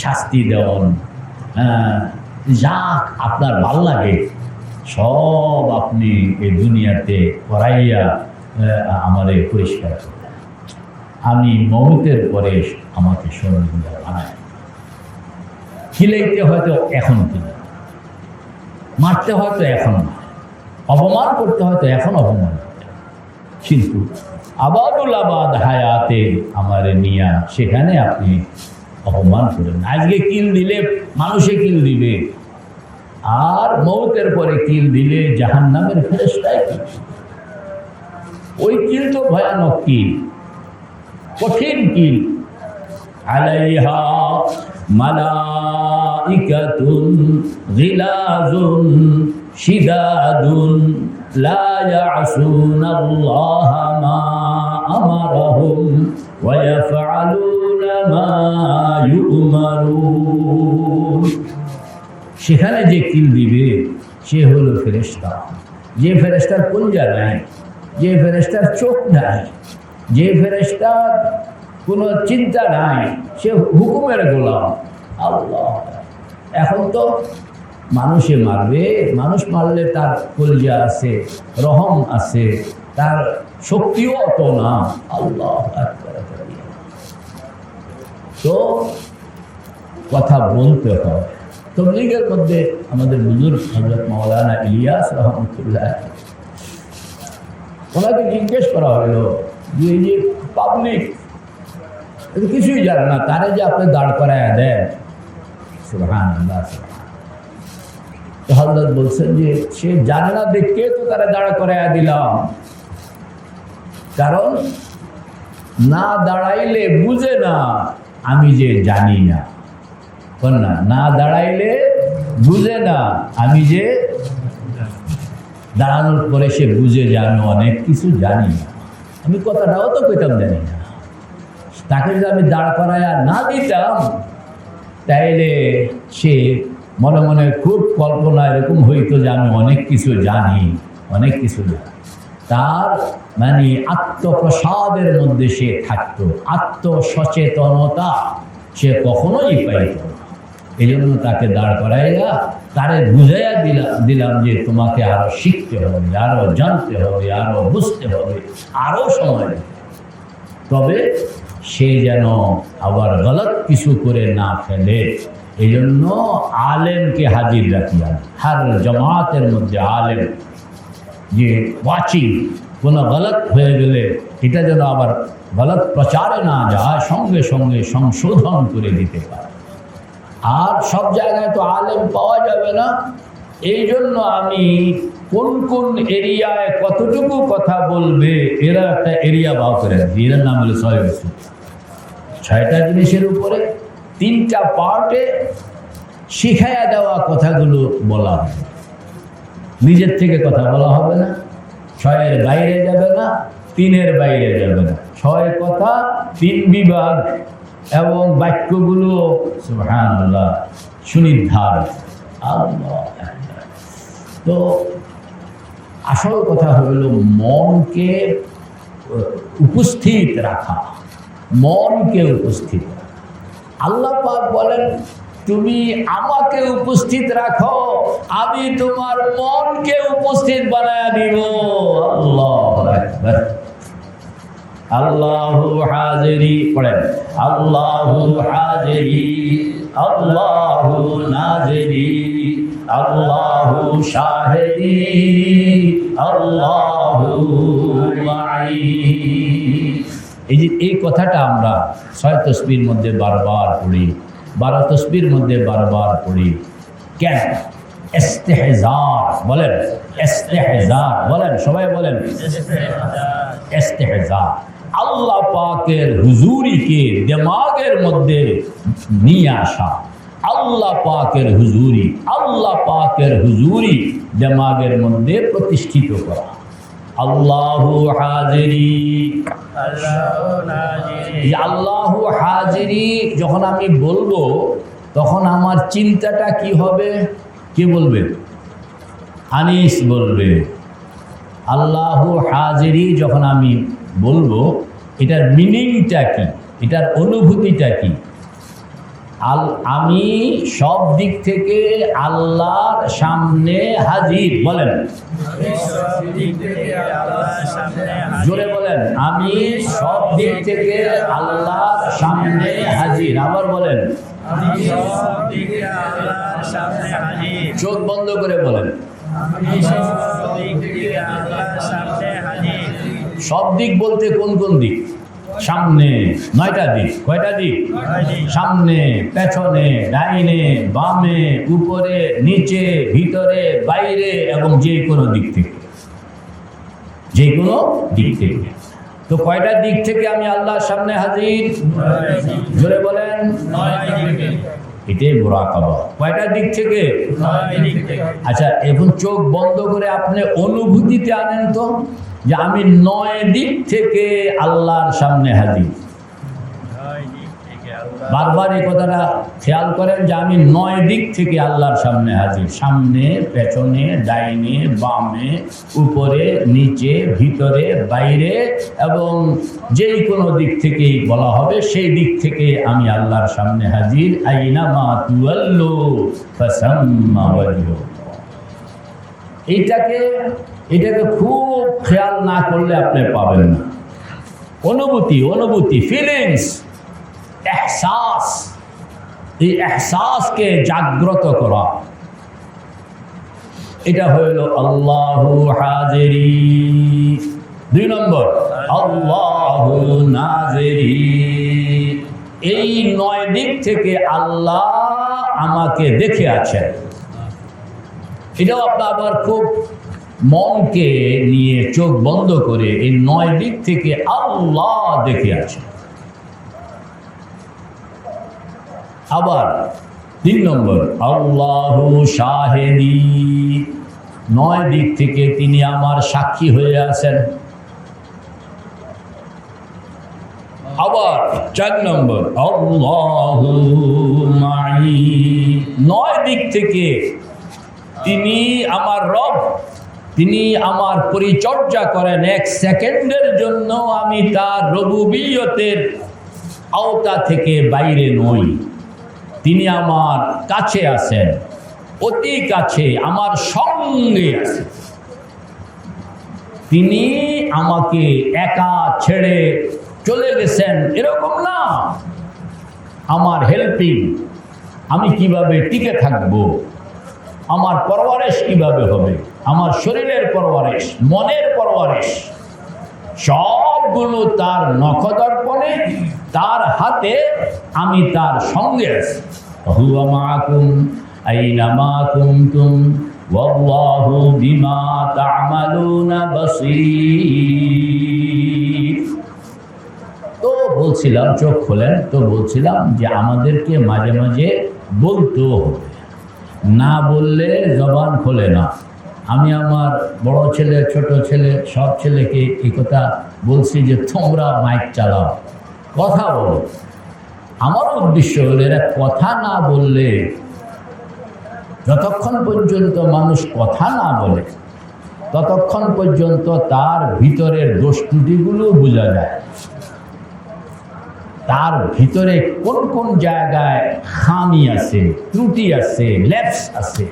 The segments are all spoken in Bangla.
শাস্তি দেওয়ন যা আপনার ভালো লাগে, সব আপনি এই দুনিয়াতে করাইয়া আমারে পরিষ্কার আমি মমতের পরে আমাকে সরঞ্জিন্দা বানায়। খিলাইতে হয়তো এখন কিনা মারতে হয়তো এখন অপমান করতে হয়তো এখন অপমান। কিন্তু আবাদুল আবাদ হায়াতে আমার নিয়া, সেখানে আপনি অপমান করেন আজকে কিল দিলে মানুষে কিল দিবে। আর মৌতের পরে কিল দিলে জাহান নামের ফেরেস্তায় ওই কিল তো ভয়ানক কিল, কঠিন কিল। আলাইহা মালাইকাতুন গিলাজুন শিদাদুন, লা ইয়াসুনাল্লাহা মা আমারাহুম ওয়া ইয়াফআলুনা। সেখানে যে কিল দিবে, সে হলো ফেরেস্তা যে ফেরেস্তার কলজা নাই, যে ফেরেস্তার চোখ নাই, যে ফেরেস্তার কোনো চিন্তা নাই, সে হুকুমের গোলাম। আল্লাহ। এখন তো মানুষে মারবে, মানুষ মারলে তার কলজা আছে, রহম আছে, তার শক্তিও অত না। আল্লাহ। তো কথা বলতে হয় তবলিগের মধ্যে আমাদের বুজুর্গ হজরত মৌলানা ইলিয়াস রহমতুল্লাহ, ওনাকে জিজ্ঞেস করা হলো, যে এই যে পাবলিক কিছুই জানে না, তারে যে আপনি দাঁড় করায় দেন। আল্লাহ হজরত বলছেন যে, সে জানে না দেখে তো তারা দাঁড় করাইয়া দিলাম কারণ না দাঁড়াইলে বুঝে না। আমি যে জানি না। না না দাঁড়াইলে বুঝে না, আমি যে দাঁড়ানোর পরে সে বুঝে আমি অনেক কিছু জানি না। আমি কথাটাও তো কইতাম জানি না। তাকে যদি আমি দাঁড় করায় না দিতাম, তাইলে সে মনে মনে খুব কল্পনা এরকম হইতো যে আমি অনেক কিছু জানি, অনেক কিছু জানি। তার মানে আত্মপ্রসাদের মধ্যে সে থাকতো, আত্মসচেতনতা সে কখনোই পাইত না। এই জন্য তাকে দাঁড় করাইয়া, তারে বুঝাইয়া দিলাম দিলাম যে তোমাকে আরও শিখতে হবে, আরও জানতে হবে, আরও বুঝতে হবে, আরও সময় তবে সে যেন আবার গলত কিছু করে না ফেলে এই জন্য আলেমকে হাজির রাখিয়া, হার জমাতের মধ্যে আলেম যে ওয়াচিং কোনো গলত হয়ে গেলে এটা যেন আবার গলত প্রচারে না যায়, সঙ্গে সঙ্গে সংশোধন করে দিতে পারে। আর সব জায়গায় তো আলেম পাওয়া যাবে না। এই জন্য আমি কোন কোন এরিয়ায় কতটুকু কথা বলবে, এরা একটা এরিয়া বাও করে এর নাম হলো ছয় বছর। ছয়টা জিনিসের উপরে তিনটা পার্টে শিখাইয়া দেওয়া কথাগুলো বলা হবে। নিজের থেকে কথা বলা হবে না। ছয়ের বাইরে যাবে না, তিনের বাইরে যাবে না। ছয় কথা, তিন বিভাগ এবং বাক্যগুলো সুনির্ধার। তো আসল কথা হলো মনকে উপস্থিত রাখা। মনকে উপস্থিত আল্লাহ পাক বলেন তুমি আমাকে উপস্থিত রাখো, আমি তোমার মনকে উপস্থিত বানায় দিব। আল্লাহ আল্লাহু হাজিরি, পড়েন। আল্লাহু হাজিরি, আল্লাহু নাজিরি, আল্লাহু শাহিদি, আল্লাহু মাই এই যে এই কথাটা আমরা ছয় তসবির মধ্যে বারবার পড়ি। বারো তসবির মধ্যে বারবার পড়ি। কেন? এস্তেহেজার বলেন এস্তেহেজার বলেন, সবাই বলেন এস্তেহেজার আল্লাহ পাকের হুজুরিকে দেমাগের মধ্যে নিয়ে আসা। আল্লাহ পাকের হুজুরি, আল্লাহ পাকের হুজুরি দেমাগের মধ্যে প্রতিষ্ঠিত করা। আল্লাহু হাজিরি। আল্লাহু হাজিরি যখন আমি বলব তখন আমার চিন্তাটা কি হবে? কে বলবে? আনিস বলবে। আল্লাহু হাজিরি যখন আমি বলব এটার মিনিংটা কি? এটার অনুভূতিটা কি? আল আমি সব দিক থেকে আল্লাহর সামনে হাজির, বলেন। জোরে বলেন, আমি সব দিক থেকে আল্লাহর সামনে হাজির, আবার বলেন। চোখ বন্ধ করে বলেন। সব দিক বলতে কোন কোন দিক? সামনে নয়টা দিক কয়টা দিক? সামনে পেছনে ডাইনে বামে উপরে নিচে ভিতরে বাইরে এবং যে কোনো দিক থেকে। যে কোনো দিক থেকে। তো কয়টা দিক থেকে আমি আল্লাহর সামনে হাজির? জোরে বলেন। এটাই মোরাকাবা। কয়টা দিক থেকে? আচ্ছা এখন চোখ বন্ধ করে আপনি অনুভূতিতে আনেন তো। যে আমি নয় দিক থেকে আল্লাহর সামনে হাজির। বারবার এই কথাটা খেয়াল করেন যে আমি নয় দিক থেকে আল্লাহর সামনে হাজির। সামনে, পেছনে, ডাইনে, বামে, উপরে, নিচে, ভিতরে, বাইরে এবং যেই কোনো দিক থেকেই বলা হবে সেই দিক থেকে আমি আল্লাহর সামনে হাজির। আইনা মা। এইটাকে এটাকে খুব খেয়াল না করলে আপনি পাবেন না। অনুভূতি অনুভূতি ফিলিংস এহসাস। এই এহসাসকে জাগ্রত করা। এটা হইল আল্লাহ হাজেরি। দুই নম্বর, আল্লাহ নাজেরি। এই নয় দিক থেকে আল্লাহ আমাকে দেখে আছেন। এটাও আপনার আবার খুব মনকে নিয়ে চোখ বন্ধ করে এই নয় দিক থেকে আল্লাহ দেখে আছেন আবার তিন নম্বর, আল্লাহ শাহেদি। নয় দিক থেকে তিনি আমার সাক্ষী হয়ে আছেন। আবার চার নম্বর নয় দিক থেকে তিনি আমার রব। তিনি আমার পরিচর্যা করেন এক সেকেন্ডের জন্য, আমি তার রবুবিয়তের আওতা থেকে বাইরে নই। তিনি আমার কাছে আছেন, অতি কাছে, আমার সঙ্গে আছেন। তিনি আমাকে একা ছেড়ে চলে গেছেন, এরকম না। আমার হেল্পিং, আমি কীভাবে টিকে থাকব? আমার পরবারেশ কীভাবে হবে? আমার শরীরের পরবারেশ মনের পরবারেশ সবগুলো তার নখদর্পণে, তার হাতে আমি তার সঙ্গে আছি। মাকুম, আইনা মা কুনতুম ওয়াল্লাহু বিমা তা'মালুনা তো বলছিলাম, চোখ খোলেন, তো বলছিলাম যে আমাদেরকে মাঝে মাঝে বলতেও হবে। না বললে জবান খোলে না। আমি আমার বড় ছেলে, ছোট ছেলে, সব ছেলেকে এই কথা বলছি যে, তোমরা মাইক চালাও, কথা বলো। আমার উদ্দেশ্য হলো, এরা কথা না বললে, যতক্ষণ পর্যন্ত মানুষ কথা না বলে, ততক্ষণ পর্যন্ত তার ভিতরের দোষ ত্রুটিগুলো বোঝা যায়। তার ভিতরে কোন কোন জায়গায় খামি আছে, ত্রুটি আছে ল্যাপস আছে?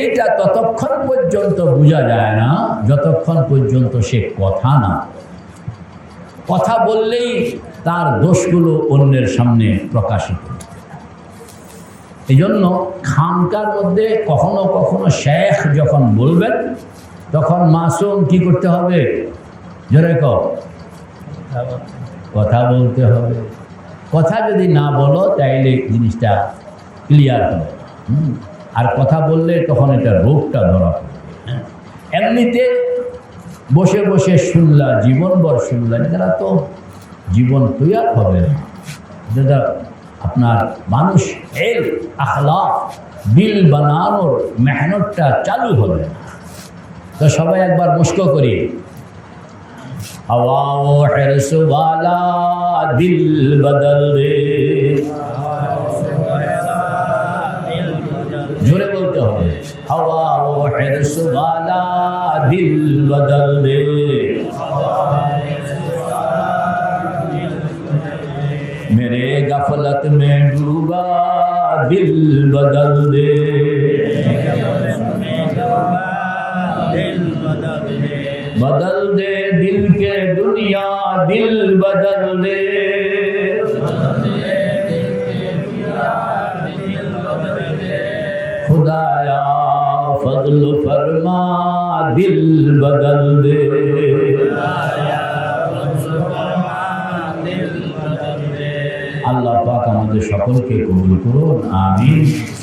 এইটা ততক্ষণ পর্যন্ত বোঝা যায় না, যতক্ষণ পর্যন্ত সে কথা না। কথা বললেই তার দোষগুলো অন্যের সামনে প্রকাশিত। এই জন্য খানকার মধ্যে কখনো কখনো শেখ যখন বলবেন, তখন মাসুম কি করতে হবে? জোরে কর কথা বলতে হবে। কথা যদি না বলো, তাইলে জিনিসটা ক্লিয়ার হবে। আর কথা বললে তখন এটা রোগটা ধরা পড়বে হ্যাঁ। এমনিতে বসে বসে শুনলা, জীবনভর শুনলা এরা তো জীবন তৈয়ার হবে না আপনার মানুষ এর আখলা দিল বানানোর মেহনতটা চালু হবে। তো সবাই একবার মুস্ক করি। ہوا حرس والا دل بدل دے۔ جورے بولتے ہو ہوا حرس والا دل بدل دے۔ میرے غفلت میں ڈوبا دل بدل دے۔ بدل دے دل दिल बदल दे खुदाया फजल फरमा दिल बदल दे আল্লাহ পাক আমাদের সকলকে কবুল করুন আমিন